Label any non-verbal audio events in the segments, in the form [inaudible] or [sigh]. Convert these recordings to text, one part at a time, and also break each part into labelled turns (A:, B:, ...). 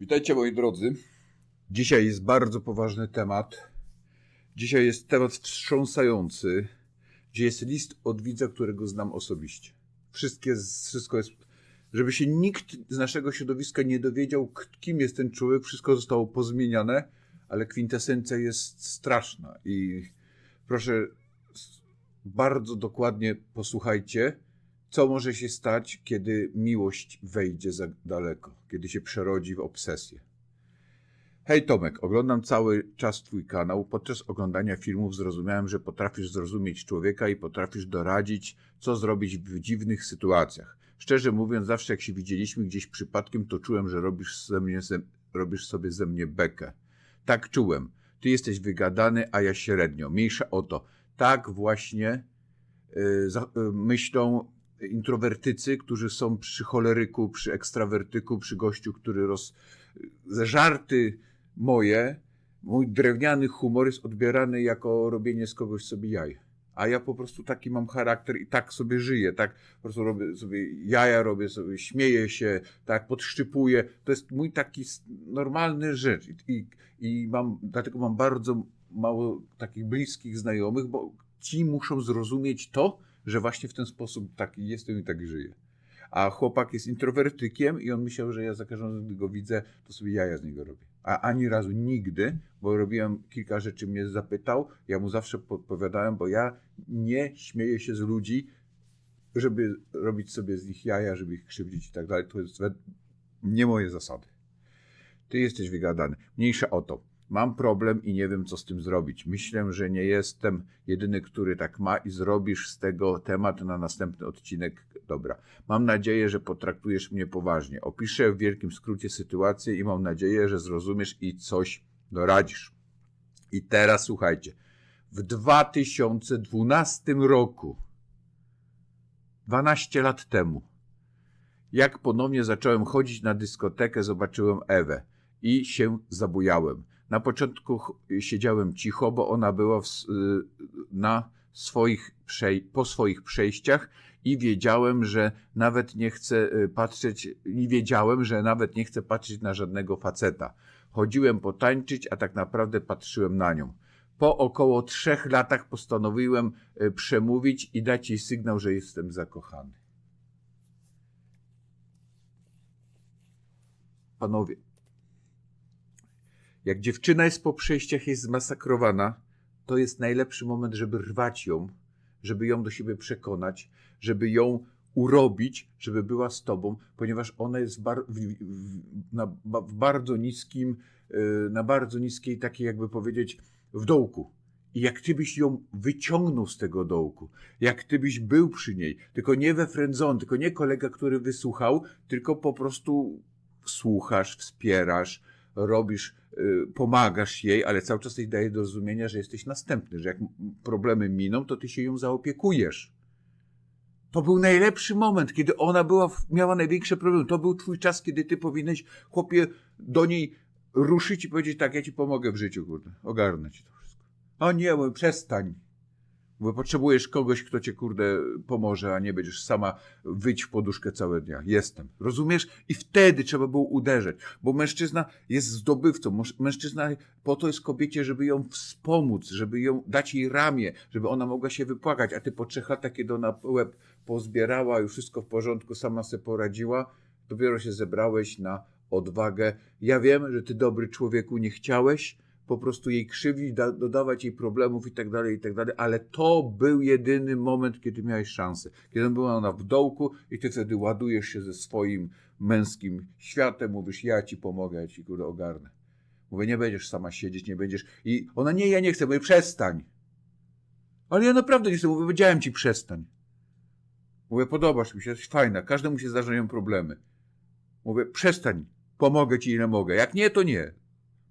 A: Witajcie moi drodzy. Dzisiaj jest bardzo poważny temat. Dzisiaj jest temat wstrząsający, gdzie jest list od widza, którego znam osobiście. Wszystkie, wszystko jest, żeby się nikt z naszego środowiska nie dowiedział, kim jest ten człowiek, wszystko zostało pozmieniane, ale kwintesencja jest straszna i proszę bardzo dokładnie posłuchajcie, co może się stać, kiedy miłość wejdzie za daleko, kiedy się przerodzi w obsesję. Hej Tomek, oglądam cały czas Twój kanał. Podczas oglądania filmów zrozumiałem, że potrafisz zrozumieć człowieka i potrafisz doradzić, co zrobić w dziwnych sytuacjach. Szczerze mówiąc, zawsze jak się widzieliśmy gdzieś przypadkiem, to czułem, że robisz, ze mnie, ze, robisz sobie ze mnie bekę. Tak czułem. Ty jesteś wygadany, a ja średnio. Mniejsza o to. Tak właśnie y, za, y, myślą introwertycy, którzy są przy choleryku, przy ekstrawertyku, przy gościu, który roz... Żarty moje, mój drewniany humor jest odbierany jako robienie z kogoś sobie jaj. A ja po prostu taki mam charakter i tak sobie żyję, tak po prostu robię sobie jaja, robię sobie, śmieję się, tak podszczypuję. To jest mój taki normalny rzecz. I, i, i mam, dlatego mam bardzo mało takich bliskich znajomych, bo ci muszą zrozumieć to, że właśnie w ten sposób taki jestem i tak żyję. A chłopak jest introwertykiem i on myślał, że ja za każdym razem, gdy go widzę, to sobie jaja z niego robię. A ani razu nigdy, bo robiłem kilka rzeczy, mnie zapytał, ja mu zawsze podpowiadałem, bo ja nie śmieję się z ludzi, żeby robić sobie z nich jaja, żeby ich krzywdzić i tak dalej. To jest nie moje zasady. Ty jesteś wygadany. Mniejsza o to. Mam problem i nie wiem, co z tym zrobić. Myślę, że nie jestem jedyny, który tak ma i zrobisz z tego temat na następny odcinek. Dobra. Mam nadzieję, że potraktujesz mnie poważnie. Opiszę w wielkim skrócie sytuację i mam nadzieję, że zrozumiesz i coś doradzisz. I teraz słuchajcie. W 2012 roku, 12 lat temu, jak ponownie zacząłem chodzić na dyskotekę, zobaczyłem Ewę i się zabujałem. Na początku siedziałem cicho, bo ona była w, y, na swoich po swoich przejściach i wiedziałem, że nawet nie chcę y, patrzeć, i wiedziałem, że nawet nie chcę patrzeć na żadnego faceta. Chodziłem potańczyć, a tak naprawdę patrzyłem na nią. Po około trzech latach postanowiłem y, przemówić i dać jej sygnał, że jestem zakochany. Panowie, jak dziewczyna jest po przejściach, jest zmasakrowana, to jest najlepszy moment, żeby rwać ją, żeby ją do siebie przekonać, żeby ją urobić, żeby była z tobą, ponieważ ona jest bar- w, w, na, w bardzo niskim, yy, na bardzo niskiej, takiej jakby powiedzieć, w dołku. I jak ty byś ją wyciągnął z tego dołku, jak ty byś był przy niej, tylko nie we friendzone, tylko nie kolega, który wysłuchał, tylko po prostu słuchasz, wspierasz, robisz, y, pomagasz jej, ale cały czas jej daje do zrozumienia, że jesteś następny, że jak problemy miną, to ty się ją zaopiekujesz. To był najlepszy moment, kiedy ona była, miała największe problemy. To był twój czas, kiedy ty powinieneś, chłopie, do niej ruszyć i powiedzieć tak, ja ci pomogę w życiu, kurde, ogarnę ci to wszystko. O nie, mówię, przestań. Bo potrzebujesz kogoś, kto cię, kurde, pomoże, a nie będziesz sama wyć w poduszkę całe dnia. Jestem. Rozumiesz? I wtedy trzeba było uderzyć. Bo mężczyzna jest zdobywcą. Mężczyzna po to jest kobiecie, żeby ją wspomóc, żeby ją dać jej ramię, żeby ona mogła się wypłakać. A ty po trzech latach, kiedy ona łeb pozbierała, już wszystko w porządku, sama sobie poradziła, dopiero się zebrałeś na odwagę. Ja wiem, że ty dobry człowieku nie chciałeś, po prostu jej krzywdzić, da, dodawać jej problemów i tak dalej, i tak dalej, ale to był jedyny moment, kiedy miałeś szansę. Kiedy była ona w dołku i ty wtedy ładujesz się ze swoim męskim światem, mówisz, ja ci pomogę, ja ci kurde ogarnę. Mówię, nie będziesz sama siedzieć, nie będziesz... I ona, nie, ja nie chcę, mówię, przestań. Ale ja naprawdę nie chcę, mówię, powiedziałem ci, przestań. Mówię, podobasz mi się, jesteś fajna, każdemu się zdarzają problemy. Mówię, przestań, pomogę ci ile mogę. Jak nie, to nie.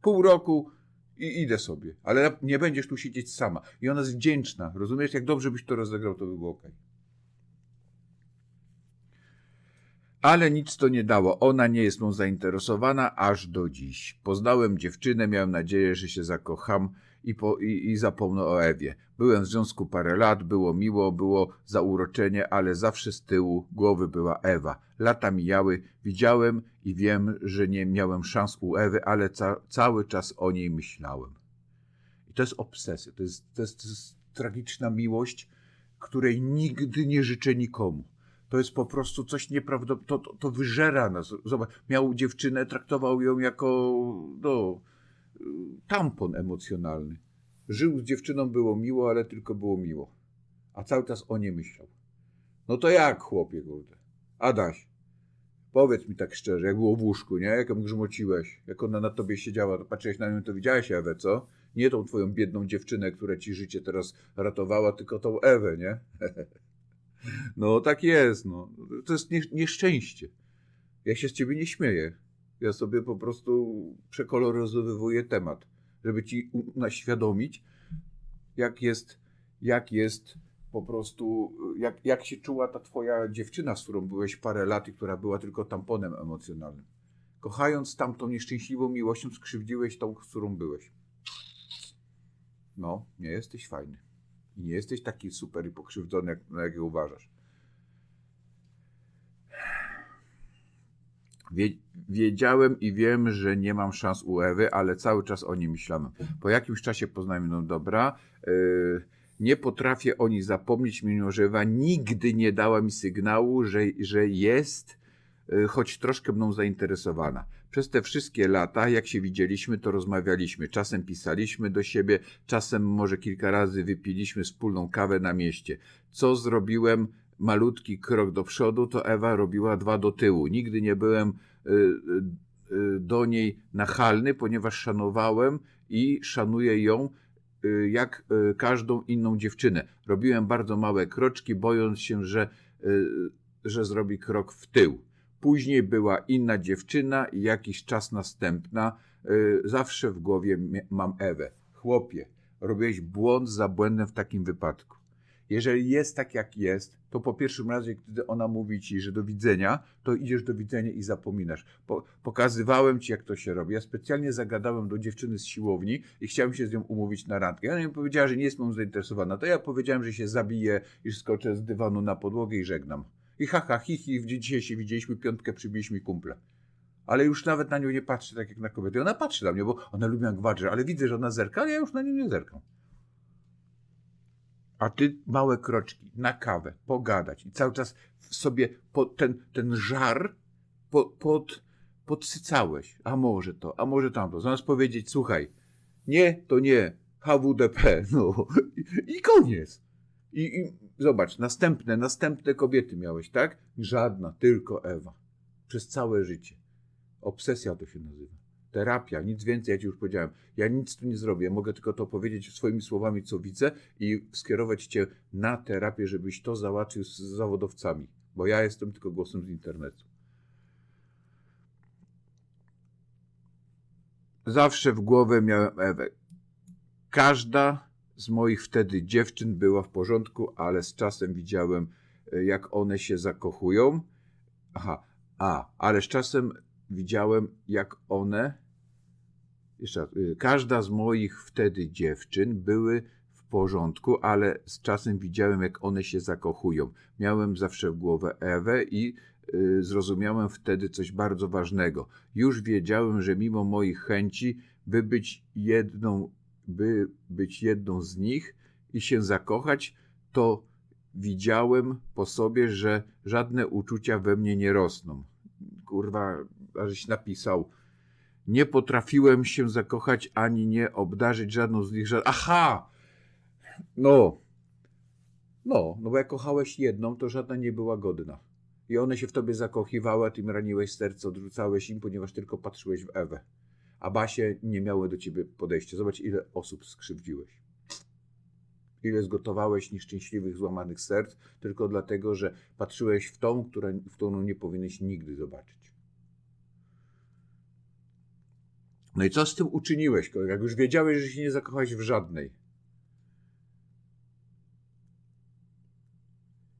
A: Pół roku i idę sobie. Ale nie będziesz tu siedzieć sama. I ona jest wdzięczna. Rozumiesz? Jak dobrze byś to rozegrał, to by było ok. Ale nic to nie dało. Ona nie jest mną zainteresowana aż do dziś. Poznałem dziewczynę, miałem nadzieję, że się zakocham i, po, i, i zapomnę o Ewie. Byłem w związku parę lat, było miło, było zauroczenie, ale zawsze z tyłu głowy była Ewa. Lata mijały, widziałem i wiem, że nie miałem szans u Ewy, ale ca cały czas o niej myślałem. I to jest obsesja, to jest, to jest, to jest tragiczna miłość, której nigdy nie życzę nikomu. To jest po prostu coś nieprawdopodobnego, to, to, to wyżera nas. Zobacz, miał dziewczynę, traktował ją jako no, tampon emocjonalny. Żył z dziewczyną, było miło, ale tylko było miło. A cały czas o nie myślał. No to jak, chłopie, kurde? Adaś, powiedz mi tak szczerze, jak było w łóżku, nie? Jak ją grzmociłeś, jak ona na tobie siedziała, to patrzyłeś na nią, to widziałeś Ewę, co? Nie tą twoją biedną dziewczynę, która ci życie teraz ratowała, tylko tą Ewę, nie? [laughs] No tak jest, no. To jest nie, nieszczęście. Ja się z ciebie nie śmieję. Ja sobie po prostu przekoloryzowywuję temat, żeby ci naświadomić, jak jest, jak jest po prostu, jak, jak się czuła ta twoja dziewczyna, z którą byłeś parę lat i która była tylko tamponem emocjonalnym. Kochając tamtą nieszczęśliwą miłością, skrzywdziłeś tą, z którą byłeś. No, nie jesteś fajny. I nie jesteś taki super i pokrzywdzony, jak, jak uważasz. Wiedziałem i wiem, że nie mam szans u Ewy, ale cały czas o niej myślałem. Po jakimś czasie poznałem ją dobra. Yy, nie potrafię o niej zapomnieć, mimo że Ewa nigdy nie dała mi sygnału, że, że jest, yy, choć troszkę mną zainteresowana. Przez te wszystkie lata, jak się widzieliśmy, to rozmawialiśmy. Czasem pisaliśmy do siebie, czasem może kilka razy wypiliśmy wspólną kawę na mieście. Co zrobiłem malutki krok do przodu, to Ewa robiła dwa do tyłu. Nigdy nie byłem y, y, do niej nachalny, ponieważ szanowałem i szanuję ją y, jak każdą inną dziewczynę. Robiłem bardzo małe kroczki, bojąc się, że, że zrobi krok w tył. Później była inna dziewczyna i jakiś czas następna. Zawsze w głowie mam Ewę. Chłopie, robiłeś błąd za błędem w takim wypadku. Jeżeli jest tak, jak jest, to po pierwszym razie, gdy ona mówi ci, że do widzenia, to idziesz do widzenia i zapominasz. Po, pokazywałem ci, jak to się robi. Ja specjalnie zagadałem do dziewczyny z siłowni i chciałem się z nią umówić na randkę. Ona mi powiedziała, że nie jest mną zainteresowana. To ja powiedziałem, że się zabiję i skoczę z dywanu na podłogę i żegnam. I haha, hi, hi, dzisiaj się widzieliśmy, piątkę przybiliśmy kumple. Ale już nawet na nią nie patrzę tak jak na kobietę. Ona patrzy na mnie, bo ona lubi jak walczy, ale widzę, że ona zerka, ale ja już na nią nie zerkam. A ty małe kroczki na kawę, pogadać i cały czas sobie ten, ten żar pod, pod, podsycałeś. A może to, a może tamto. Zamiast powiedzieć, słuchaj, nie, to nie, HWDP, [laughs] no i, i koniec. I, I zobacz, następne, następne kobiety miałeś, tak? Żadna, tylko Ewa. Przez całe życie. Obsesja to się nazywa terapia, nic więcej, ja ci już powiedziałem. Ja nic tu nie zrobię, mogę tylko to powiedzieć swoimi słowami, co widzę i skierować cię na terapię, żebyś to załatwił z zawodowcami, bo ja jestem tylko głosem z internetu. Zawsze w głowę miałem Ewę. Każda z moich wtedy dziewczyn była w porządku, ale z czasem widziałem, jak one się zakochują. Aha, a, ale z czasem widziałem, jak one, jeszcze raz, y, każda z moich wtedy dziewczyn były w porządku, ale z czasem widziałem, jak one się zakochują. Miałem zawsze w głowę Ewę i y, zrozumiałem wtedy coś bardzo ważnego. Już wiedziałem, że mimo moich chęci, by być jedną, by być jedną z nich i się zakochać, to widziałem po sobie, że żadne uczucia we mnie nie rosną. Kurwa, żeś napisał, nie potrafiłem się zakochać ani nie obdarzyć żadną z nich. Że... Aha! No. No, no bo jak kochałeś jedną, to żadna nie była godna. I one się w tobie zakochiwały, a ty im raniłeś serce, odrzucałeś im, ponieważ tylko patrzyłeś w Ewę. A Basie nie miały do ciebie podejścia. Zobacz, ile osób skrzywdziłeś. Ile zgotowałeś nieszczęśliwych, złamanych serc, tylko dlatego, że patrzyłeś w tą, która, w którą nie powinieneś nigdy zobaczyć. No i co z tym uczyniłeś, jak już wiedziałeś, że się nie zakochałeś w żadnej?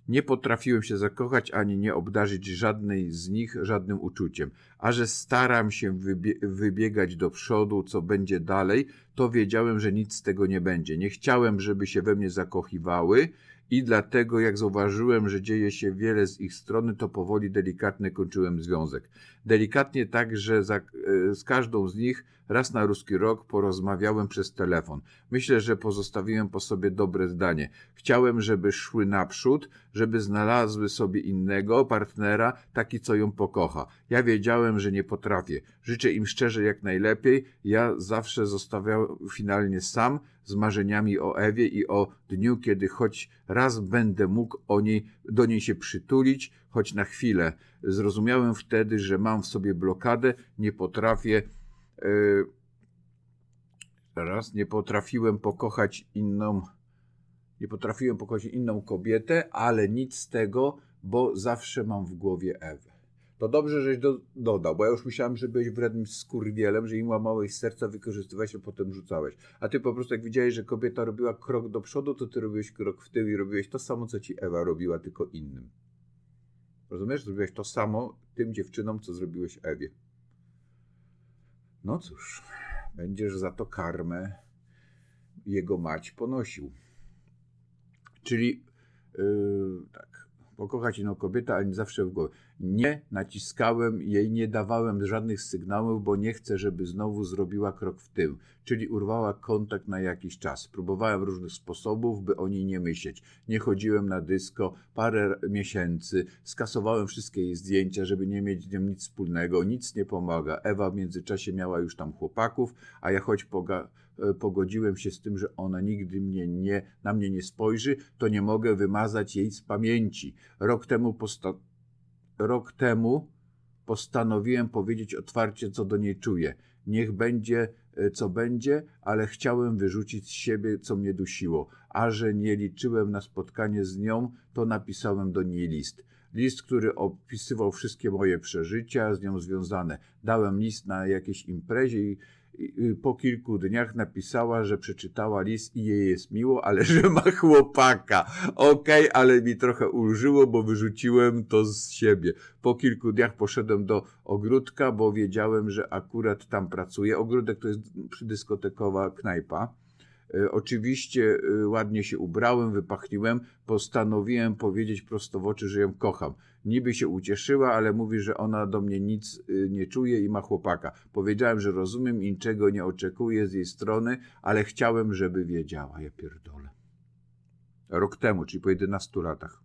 A: Nie potrafiłem się zakochać ani nie obdarzyć żadnej z nich żadnym uczuciem. A że staram się wybie wybiegać do przodu, co będzie dalej, to wiedziałem, że nic z tego nie będzie. Nie chciałem, żeby się we mnie zakochiwały i dlatego, jak zauważyłem, że dzieje się wiele z ich strony, to powoli delikatnie kończyłem związek. Delikatnie tak, że za, e, z każdą z nich raz na ruski rok porozmawiałem przez telefon. Myślę, że pozostawiłem po sobie dobre zdanie. Chciałem, żeby szły naprzód, żeby znalazły sobie innego partnera, taki, co ją pokocha. Ja wiedziałem, że nie potrafię. Życzę im szczerze jak najlepiej. Ja zawsze zostawiałem finalnie sam z marzeniami o Ewie i o dniu, kiedy choć raz będę mógł o niej, do niej się przytulić, choć na chwilę. Zrozumiałem wtedy, że mam w sobie blokadę, nie potrafię. Yy, raz nie potrafiłem pokochać inną. Nie potrafiłem pokochać inną kobietę, ale nic z tego, bo zawsze mam w głowie Ewę. To dobrze, żeś do, dodał, bo ja już myślałem, że byłeś wrednym skurwielem, że im łamałeś serca, wykorzystywałeś, a potem rzucałeś. A ty po prostu jak widziałeś, że kobieta robiła krok do przodu, to ty robiłeś krok w tył i robiłeś to samo, co ci Ewa robiła, tylko innym. Rozumiesz? Zrobiłeś to samo tym dziewczynom, co zrobiłeś Ewie. No cóż, będziesz za to karmę jego mać ponosił. Czyli yy, tak, pokochać inną kobietę, ale nie zawsze w głowie. Nie naciskałem jej, nie dawałem żadnych sygnałów, bo nie chcę, żeby znowu zrobiła krok w tył, czyli urwała kontakt na jakiś czas. Próbowałem różnych sposobów, by o niej nie myśleć. Nie chodziłem na dysko parę miesięcy, skasowałem wszystkie jej zdjęcia, żeby nie mieć z nią nic wspólnego, nic nie pomaga. Ewa w międzyczasie miała już tam chłopaków, a ja choć poga pogodziłem się z tym, że ona nigdy mnie nie, na mnie nie spojrzy, to nie mogę wymazać jej z pamięci. Rok temu, posta rok temu postanowiłem powiedzieć otwarcie, co do niej czuję. Niech będzie, co będzie, ale chciałem wyrzucić z siebie, co mnie dusiło. A że nie liczyłem na spotkanie z nią, to napisałem do niej list. List, który opisywał wszystkie moje przeżycia z nią związane. Dałem list na jakiejś imprezie i po kilku dniach napisała, że przeczytała list i jej jest miło, ale [laughs] że ma chłopaka. Okej, okay, ale mi trochę ulżyło, bo wyrzuciłem to z siebie. Po kilku dniach poszedłem do ogródka, bo wiedziałem, że akurat tam pracuje. Ogródek to jest przydyskotekowa knajpa. E, oczywiście e, ładnie się ubrałem, wypachniłem, postanowiłem powiedzieć prosto w oczy, że ją kocham. Niby się ucieszyła, ale mówi, że ona do mnie nic e, nie czuje i ma chłopaka. Powiedziałem, że rozumiem i niczego nie oczekuję z jej strony, ale chciałem, żeby wiedziała. Ja pierdolę. Rok temu, czyli po 11 latach.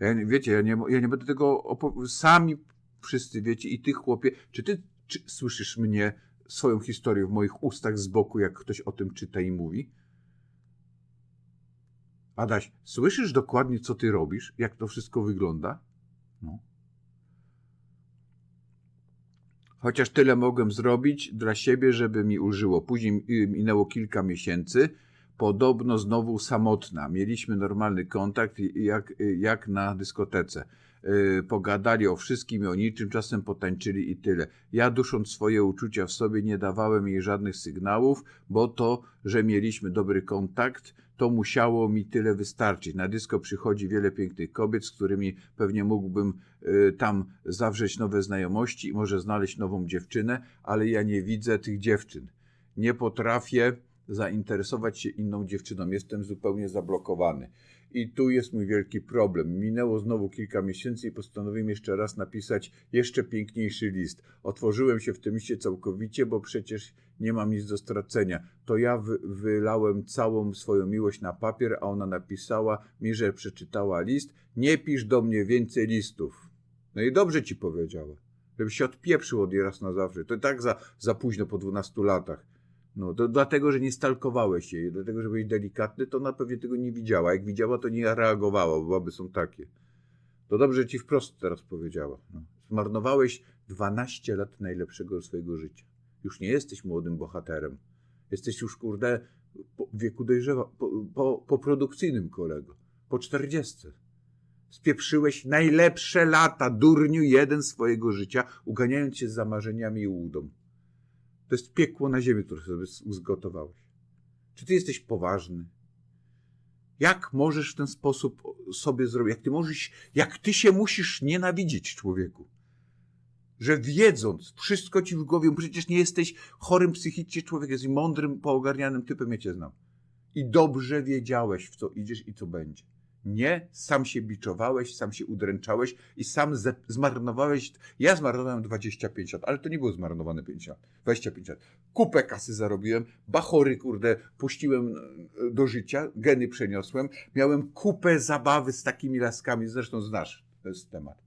A: Ja, wiecie, ja nie, ja nie będę tego opowiadał. Sami wszyscy wiecie i ty chłopie, czy ty czy słyszysz mnie swoją historię w moich ustach z boku, jak ktoś o tym czyta i mówi? Adaś, słyszysz dokładnie, co ty robisz, jak to wszystko wygląda? No. Chociaż tyle mogłem zrobić dla siebie, żeby mi ulżyło. Później minęło kilka miesięcy. Podobno znowu samotna. Mieliśmy normalny kontakt, jak, jak na dyskotece. Yy, pogadali o wszystkim i o niczym, czasem potańczyli i tyle. Ja dusząc swoje uczucia w sobie nie dawałem jej żadnych sygnałów, bo to, że mieliśmy dobry kontakt, to musiało mi tyle wystarczyć. Na dysko przychodzi wiele pięknych kobiet, z którymi pewnie mógłbym y, tam zawrzeć nowe znajomości i może znaleźć nową dziewczynę, ale ja nie widzę tych dziewczyn. Nie potrafię zainteresować się inną dziewczyną. Jestem zupełnie zablokowany. I tu jest mój wielki problem. Minęło znowu kilka miesięcy i postanowiłem jeszcze raz napisać jeszcze piękniejszy list. Otworzyłem się w tym liście całkowicie, bo przecież nie mam nic do stracenia. To ja wy wylałem całą swoją miłość na papier, a ona napisała mi, że przeczytała list. Nie pisz do mnie więcej listów. No i dobrze ci powiedziała. Żebyś się odpieprzył od jej raz na zawsze. To tak za, za późno po 12 latach. No, to dlatego, że nie stalkowałeś jej, dlatego, że byłeś delikatny, to na pewno tego nie widziała. Jak widziała, to nie reagowała, bo baby są takie. To dobrze ci wprost teraz powiedziała. No. Zmarnowałeś 12 lat najlepszego swojego życia. Już nie jesteś młodym bohaterem. Jesteś już, kurde, po wieku dojrzewa, po, po, po produkcyjnym kolego. Po 40. Spieprzyłeś najlepsze lata, durniu jeden swojego życia, uganiając się za marzeniami i łudą. To jest piekło na ziemi, które sobie zgotowałeś. Czy ty jesteś poważny? Jak możesz w ten sposób sobie zrobić? Jak ty możesz, jak ty się musisz nienawidzić człowieku? Że wiedząc, wszystko ci w głowie, przecież nie jesteś chorym psychicznie człowiekiem, jesteś mądrym, poogarnianym typem, ja cię znam. I dobrze wiedziałeś, w co idziesz i co będzie. Nie, sam się biczowałeś, sam się udręczałeś i sam zmarnowałeś. Ja zmarnowałem 25 lat, ale to nie było zmarnowane 5 lat. 25 lat. Kupę kasy zarobiłem, bachory, kurde, puściłem e, do życia, geny przeniosłem. Miałem kupę zabawy z takimi laskami, zresztą znasz ten temat.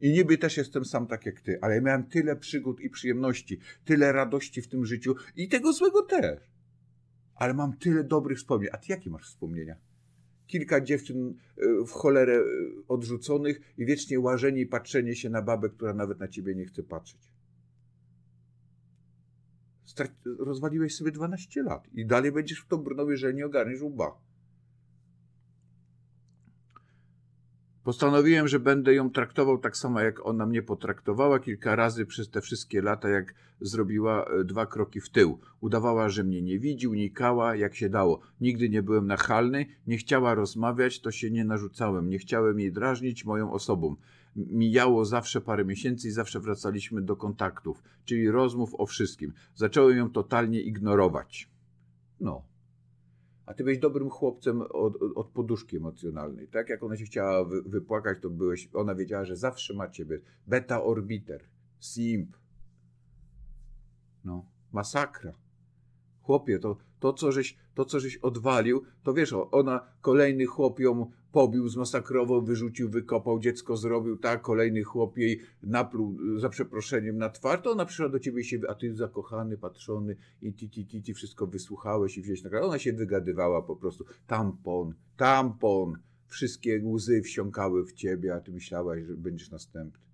A: I niby też jestem sam tak jak ty, ale ja miałem tyle przygód i przyjemności, tyle radości w tym życiu i tego złego też. Ale mam tyle dobrych wspomnień. A ty jakie masz wspomnienia? Kilka dziewczyn y, w cholerę y, odrzuconych i wiecznie łażenie i patrzenie się na babę, która nawet na ciebie nie chce patrzeć. Rozwaliłeś sobie 12 lat i dalej będziesz w to brnął, jeżeli nie ogarniesz łba. Postanowiłem, że będę ją traktował tak samo, jak ona mnie potraktowała kilka razy przez te wszystkie lata, jak zrobiła e, dwa kroki w tył. Udawała, że mnie nie widzi, unikała, jak się dało. Nigdy nie byłem nachalny, nie chciała rozmawiać, to się nie narzucałem. Nie chciałem jej drażnić moją osobą. Mijało zawsze parę miesięcy i zawsze wracaliśmy do kontaktów, czyli rozmów o wszystkim. Zacząłem ją totalnie ignorować. No. A ty byłeś dobrym chłopcem od, od poduszki emocjonalnej. Tak jak ona się chciała wy, wypłakać, to byłeś, ona wiedziała, że zawsze ma ciebie. Beta orbiter, simp. No, masakra. Chłopie, to, to, co żeś, to, co żeś odwalił, to wiesz, ona, kolejny chłop ją pobił, zmasakrował, wyrzucił, wykopał, dziecko zrobił, tak, kolejny chłop jej napluł y, za przeproszeniem na twarz, to ona przyszła do ciebie i się, a ty zakochany, patrzony i ti, ti, ti, ti wszystko wysłuchałeś i wziąłeś na Ona się wygadywała po prostu, tampon, tampon, wszystkie łzy wsiąkały w ciebie, a ty myślałaś, że będziesz następny.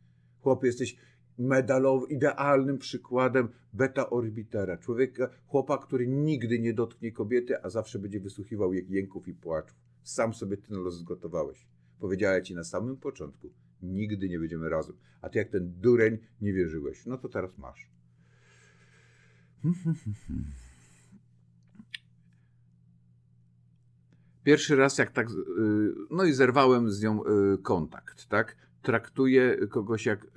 A: Chłopie, jesteś medalowym, idealnym przykładem beta orbitera. Człowieka, chłopa, który nigdy nie dotknie kobiety, a zawsze będzie wysłuchiwał jej jęków i płaczów. Sam sobie ten los zgotowałeś. Powiedziała ci na samym początku, nigdy nie będziemy razem. A ty jak ten dureń nie wierzyłeś. No to teraz masz. [laughs] Pierwszy raz jak tak, y, no i zerwałem z nią y, kontakt, tak? Traktuję kogoś jak, y,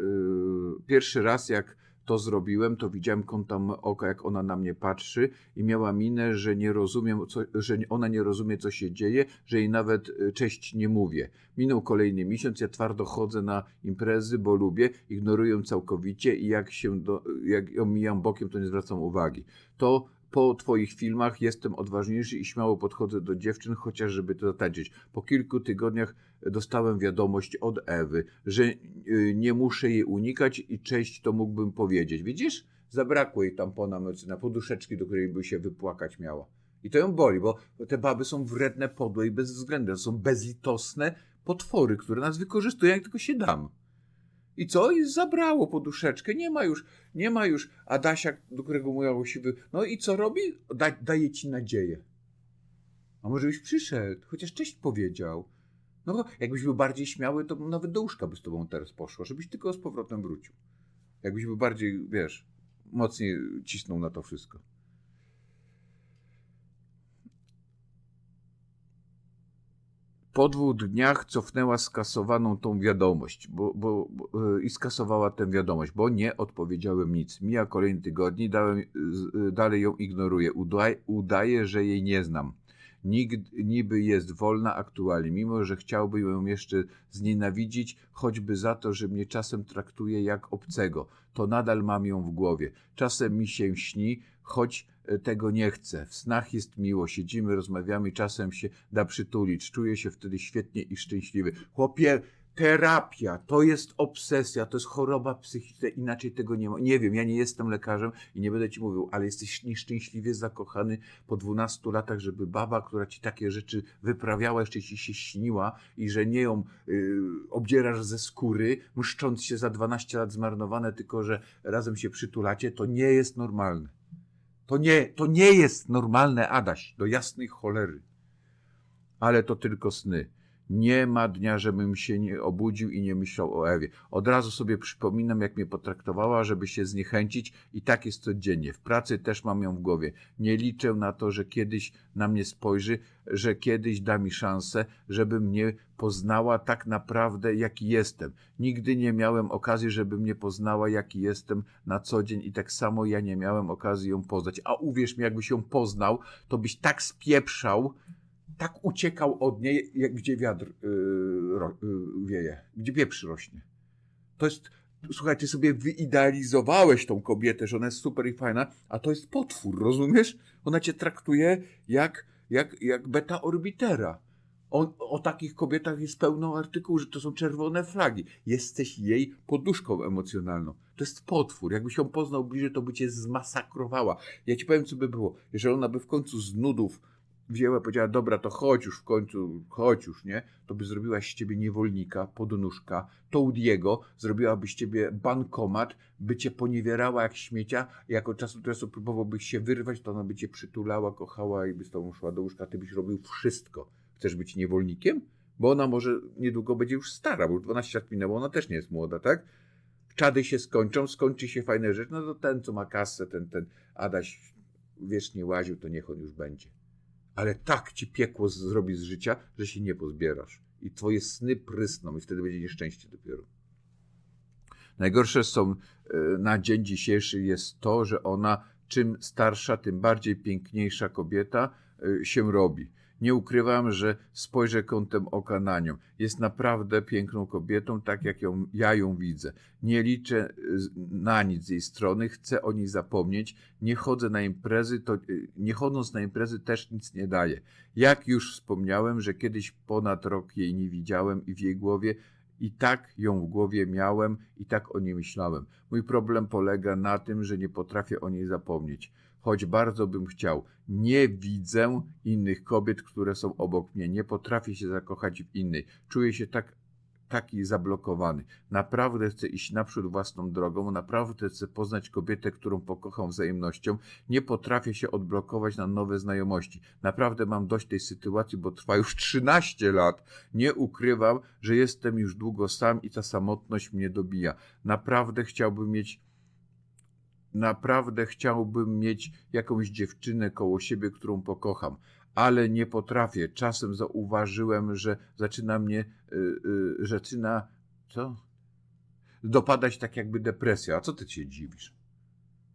A: pierwszy raz jak to zrobiłem, to widziałem kątem oka, jak ona na mnie patrzy i miała minę, że nie rozumiem, co, że ona nie rozumie, co się dzieje, że jej nawet y, cześć nie mówię. Minął kolejny miesiąc, ja twardo chodzę na imprezy, bo lubię, ignoruję całkowicie i jak się, do, jak ją mijam bokiem, to nie zwracam uwagi. To po twoich filmach jestem odważniejszy i śmiało podchodzę do dziewczyn, chociaż żeby to zatańczyć. Po kilku tygodniach dostałem wiadomość od Ewy, że y, nie muszę jej unikać i cześć to mógłbym powiedzieć. Widzisz? Zabrakło jej tampona na poduszeczki, do której by się wypłakać miała. I to ją boli, bo te baby są wredne, podłe i bezwzględne. Są bezlitosne potwory, które nas wykorzystują, jak tylko się dam. I co? I zabrało poduszeczkę. Nie ma już, nie ma już Adasia, do którego mówiła siwy. No i co robi? Da, daje ci nadzieję. A może byś przyszedł, chociaż cześć powiedział. No, jakbyś był bardziej śmiały, to nawet do łóżka by z tobą teraz poszło, żebyś tylko z powrotem wrócił. Jakbyś był bardziej, wiesz, mocniej cisnął na to wszystko. Po dwóch dniach cofnęła skasowaną tą wiadomość bo, bo, bo, i skasowała tę wiadomość, bo nie odpowiedziałem nic. Mija kolejny tygodni, dałem, z- dalej ją ignoruję. Udaj, udaję, że jej nie znam. Nikt, niby jest wolna aktualnie, mimo że chciałby ją jeszcze znienawidzić, choćby za to, że mnie czasem traktuje jak obcego. To nadal mam ją w głowie. Czasem mi się śni, choć tego nie chcę. W snach jest miło, siedzimy, rozmawiamy, czasem się da przytulić. Czuję się wtedy świetnie i szczęśliwy. Chłopie, terapia to jest obsesja, to jest choroba psychiczna, inaczej tego nie ma. Nie wiem, ja nie jestem lekarzem i nie będę ci mówił, ale jesteś nieszczęśliwie zakochany po 12 latach, żeby baba, która ci takie rzeczy wyprawiała, jeszcze ci się śniła i że nie ją y, obdzierasz ze skóry, mszcząc się za 12 lat zmarnowane, tylko że razem się przytulacie, to nie jest normalne. To nie, to nie jest normalne, Adaś, do jasnej cholery. Ale to tylko sny. Nie ma dnia, żebym się nie obudził i nie myślał o Ewie. Od razu sobie przypominam, jak mnie potraktowała, żeby się zniechęcić i tak jest codziennie. W pracy też mam ją w głowie. Nie liczę na to, że kiedyś na mnie spojrzy, że kiedyś da mi szansę, żeby mnie poznała tak naprawdę, jaki jestem. Nigdy nie miałem okazji, żeby mnie poznała, jaki jestem na co dzień i tak samo ja nie miałem okazji ją poznać. A uwierz mi, jakbyś ją poznał, to byś tak spieprzał, tak uciekał od niej, jak gdzie wiatr yy, yy, wieje, gdzie pieprz rośnie. To jest, słuchaj, ty sobie wyidealizowałeś tą kobietę, że ona jest super i fajna, a to jest potwór, rozumiesz? Ona cię traktuje jak, jak, jak beta orbitera. On, o takich kobietach jest pełno artykułów, że to są czerwone flagi. Jesteś jej poduszką emocjonalną. To jest potwór. Jakbyś ją poznał bliżej, to by cię zmasakrowała. Ja ci powiem, co by było. Jeżeli ona by w końcu z nudów wzięła, powiedziała, dobra, to chodź już w końcu, chodź już, nie? To by zrobiła z ciebie niewolnika, podnóżka, Toadiego, zrobiłaby z ciebie bankomat, by cię poniewierała jak śmiecia, jak od czasu do czasu próbowałbyś się wyrwać, to ona by cię przytulała, kochała i by z tobą szła do łóżka, ty byś robił wszystko. Chcesz być niewolnikiem? Bo ona może niedługo będzie już stara, bo już 12 lat minęło, ona też nie jest młoda, tak? Czady się skończą, skończy się fajne rzeczy, no to ten, co ma kasę, ten, ten Adaś wiecznie łaził, to niech on już będzie ale tak ci piekło zrobi z życia, że się nie pozbierasz. I twoje sny prysną i wtedy będzie nieszczęście dopiero. Najgorsze są e, na dzień dzisiejszy jest to, że ona czym starsza, tym bardziej piękniejsza kobieta się robi. Nie ukrywam, że spojrzę kątem oka na nią. Jest naprawdę piękną kobietą, tak jak ją, ja ją widzę. Nie liczę na nic z jej strony, chcę o niej zapomnieć. Nie chodzę na imprezy, to y, nie chodząc na imprezy też nic nie daje. Jak już wspomniałem, że kiedyś ponad rok jej nie widziałem i w jej głowie i tak ją w głowie miałem i tak o niej myślałem. Mój problem polega na tym, że nie potrafię o niej zapomnieć choć bardzo bym chciał. Nie widzę innych kobiet, które są obok mnie. Nie potrafię się zakochać w innej. Czuję się tak taki zablokowany. Naprawdę chcę iść naprzód własną drogą, naprawdę chcę poznać kobietę, którą pokocham wzajemnością. Nie potrafię się odblokować na nowe znajomości. Naprawdę mam dość tej sytuacji, bo trwa już 13 lat. Nie ukrywam, że jestem już długo sam i ta samotność mnie dobija. Naprawdę chciałbym mieć Naprawdę chciałbym mieć jakąś dziewczynę koło siebie, którą pokocham, ale nie potrafię. Czasem zauważyłem, że zaczyna mnie, yy, yy, zaczyna, co? Dopadać tak jakby depresja. A co ty się dziwisz?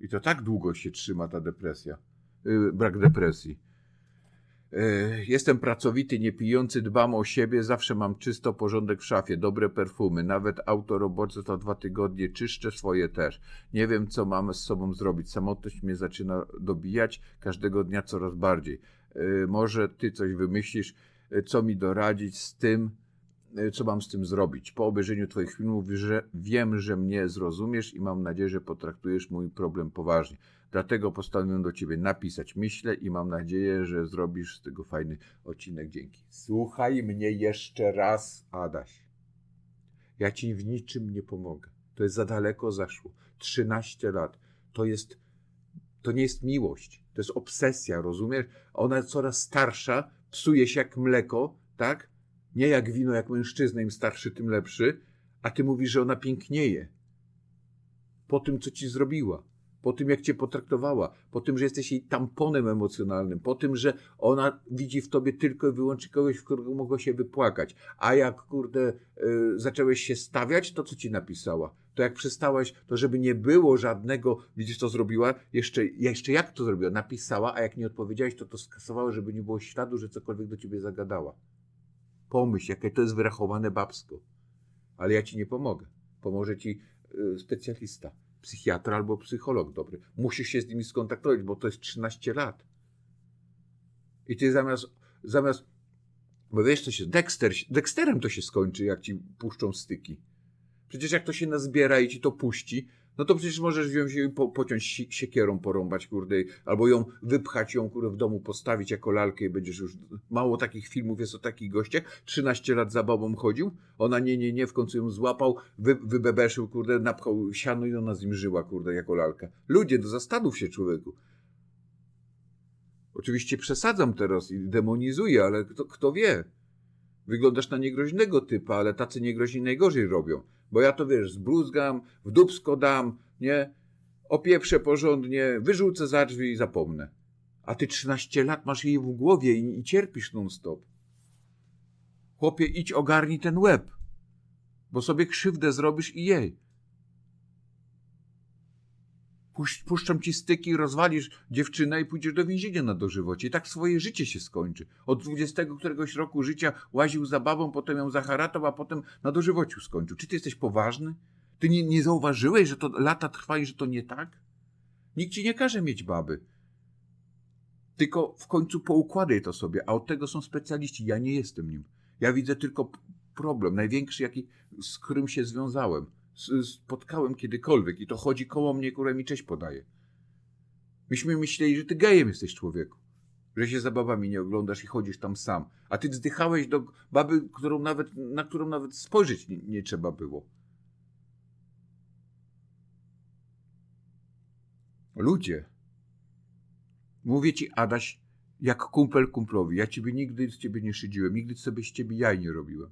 A: I to tak długo się trzyma ta depresja. Yy, brak depresji. E, jestem pracowity, niepijący, dbam o siebie, zawsze mam czysto, porządek w szafie, dobre perfumy, nawet auto robocze to dwa tygodnie czyszczę, swoje też. Nie wiem, co mam z sobą zrobić. Samotność mnie zaczyna dobijać każdego dnia coraz bardziej. E, może ty coś wymyślisz, e, co mi doradzić z tym, co mam z tym zrobić. Po obejrzeniu Twoich filmów że wiem, że mnie zrozumiesz i mam nadzieję, że potraktujesz mój problem poważnie. Dlatego postanowiłem do Ciebie napisać. Myślę i mam nadzieję, że zrobisz z tego fajny odcinek. Dzięki. Słuchaj mnie jeszcze raz, Adaś. Ja Ci w niczym nie pomogę. To jest za daleko zaszło. 13 lat. To jest, to nie jest miłość. To jest obsesja, rozumiesz? Ona coraz starsza, psuje się jak mleko, tak? Nie jak wino, jak mężczyzna, im starszy, tym lepszy. A ty mówisz, że ona pięknieje. Po tym, co ci zrobiła po tym, jak cię potraktowała, po tym, że jesteś jej tamponem emocjonalnym, po tym, że ona widzi w tobie tylko i wyłącznie kogoś, w którego mogło się wypłakać. A jak, kurde, yy, zacząłeś się stawiać, to co ci napisała? To jak przestałaś, to żeby nie było żadnego, widzisz, co zrobiła? Jeszcze, jeszcze jak to zrobiła? Napisała, a jak nie odpowiedziałeś, to to skasowała, żeby nie było śladu, że cokolwiek do ciebie zagadała. Pomyśl, jakie to jest wyrachowane babsko. Ale ja ci nie pomogę. Pomoże ci yy, specjalista psychiatra albo psycholog dobry. Musisz się z nimi skontaktować, bo to jest 13 lat. I ty zamiast, zamiast bo wiesz, to się, Dexter, Dexterem to się skończy, jak ci puszczą styki. Przecież jak to się nazbiera i ci to puści, no to przecież możesz wziąć i po, pociąć siekierą, porąbać, kurde, albo ją wypchać, ją kurde, w domu postawić jako lalkę i będziesz już... Mało takich filmów jest o takich gościach. 13 lat za babą chodził, ona nie, nie, nie, w końcu ją złapał, wy, wybebeszył, kurde, napchał siano i ona z nim żyła, kurde, jako lalka. Ludzie, do zastanów się, człowieku. Oczywiście przesadzam teraz i demonizuję, ale kto, kto wie? Wyglądasz na niegroźnego typa, ale tacy niegroźni najgorzej robią. Bo ja to wiesz, zbluzgam, w dubsko dam, nie? Opieprzę porządnie, wyrzucę za drzwi i zapomnę. A ty 13 lat masz jej w głowie i, i cierpisz non-stop. Chłopie, idź ogarnij ten łeb, bo sobie krzywdę zrobisz i jej. Puszczą ci styki, rozwalisz dziewczynę i pójdziesz do więzienia na dożywocie. I tak swoje życie się skończy. Od 20 któregoś roku życia łaził za babą, potem ją zaharatał, a potem na dożywociu skończył. Czy ty jesteś poważny? Ty nie, nie zauważyłeś, że to lata trwa i że to nie tak? Nikt ci nie każe mieć baby. Tylko w końcu poukładaj to sobie, a od tego są specjaliści. Ja nie jestem nim. Ja widzę tylko problem, największy, jaki, z którym się związałem, spotkałem kiedykolwiek i to chodzi koło mnie, które mi cześć podaje. Myśmy myśleli, że ty gejem jesteś człowieku, że się za babami nie oglądasz i chodzisz tam sam, a ty zdychałeś do baby, którą nawet, na którą nawet spojrzeć nie, nie trzeba było. Ludzie, mówię ci, Adaś, jak kumpel kumplowi. Ja ciebie nigdy z ciebie nie szydziłem, nigdy sobie z ciebie jaj nie robiłem.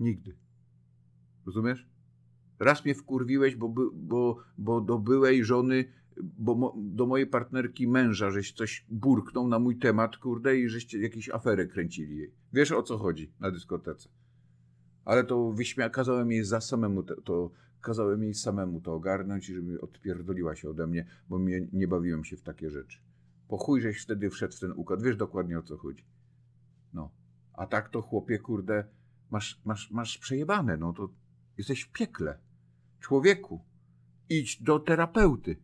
A: Nigdy. Rozumiesz? Raz mnie wkurwiłeś, bo, bo, bo do byłej żony, bo mo, do mojej partnerki męża, żeś coś burknął na mój temat, kurde, i żeście jakieś aferę kręcili jej. Wiesz o co chodzi na dyskotece. Ale to wyśmia, kazałem jej za samemu to, to, kazałem jej samemu to ogarnąć i żeby odpierdoliła się ode mnie, bo mnie, nie bawiłem się w takie rzeczy. Po chuj, żeś wtedy wszedł w ten układ. Wiesz dokładnie o co chodzi. No. A tak to chłopie, kurde, masz, masz, masz przejebane, no to jesteś w piekle. Człowieku, idź do terapeuty.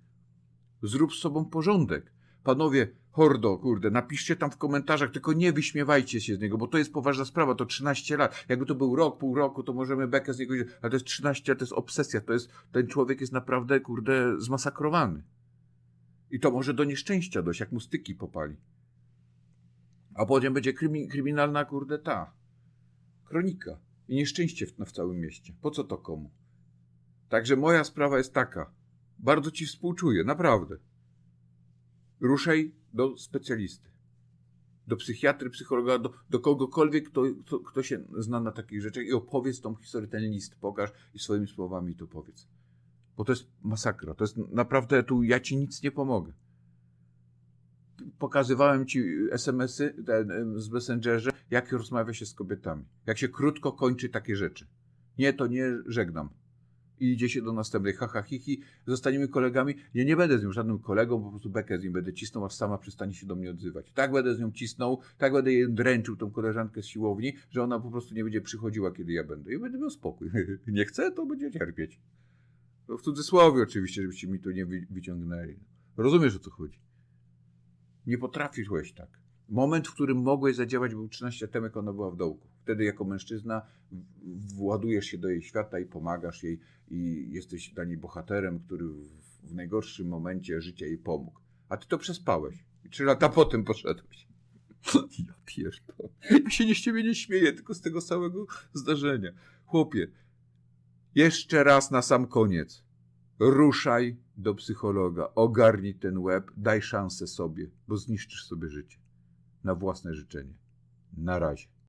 A: Zrób z sobą porządek. Panowie, hordo, kurde, napiszcie tam w komentarzach, tylko nie wyśmiewajcie się z niego, bo to jest poważna sprawa, to 13 lat. Jakby to był rok, pół roku, to możemy bekę z niego ale to jest 13, to jest obsesja, to jest, ten człowiek jest naprawdę, kurde, zmasakrowany. I to może do nieszczęścia dojść, jak mu styki popali. A potem będzie krymi, kryminalna, kurde, ta kronika. I nieszczęście w, w całym mieście. Po co to komu? Także moja sprawa jest taka. Bardzo ci współczuję, naprawdę. Ruszaj do specjalisty. Do psychiatry, psychologa, do, do kogokolwiek, kto, kto, kto się zna na takich rzeczach i opowiedz tą historię, ten list, pokaż i swoimi słowami to powiedz. Bo to jest masakra. To jest naprawdę, tu ja ci nic nie pomogę. Pokazywałem ci SMS-y te, z Messengerze, jak rozmawia się z kobietami. Jak się krótko kończy takie rzeczy. Nie, to nie żegnam. I idzie się do następnej. Haha, hi. Zostaniemy kolegami. Ja nie będę z nią żadnym kolegą, po prostu bekę z nim będę cisnął, aż sama przestanie się do mnie odzywać. Tak będę z nią cisnął, tak będę jej dręczył, tą koleżankę z siłowni, że ona po prostu nie będzie przychodziła, kiedy ja będę. I będę miał spokój. [laughs] nie chcę, to będzie cierpieć. To w cudzysłowie oczywiście, żebyście mi to nie wy- wyciągnęli. Rozumiesz, o co chodzi. Nie potrafiłeś tak. Moment, w którym mogłeś zadziałać, był 13 lat temu, jak ona była w dołku. Wtedy jako mężczyzna władujesz się do jej świata i pomagasz jej i jesteś dla niej bohaterem, który w, najgorszym momencie życia jej pomógł. A ty to przespałeś. I trzy lata potem poszedłeś. [laughs] Ja pierdolę. Ja się nie z ciebie nie śmieję, tylko z tego całego zdarzenia. Chłopie, jeszcze raz na sam koniec. Ruszaj do psychologa, ogarnij ten łeb, daj szansę sobie, bo zniszczysz sobie życie. Na własne życzenie. Na razie.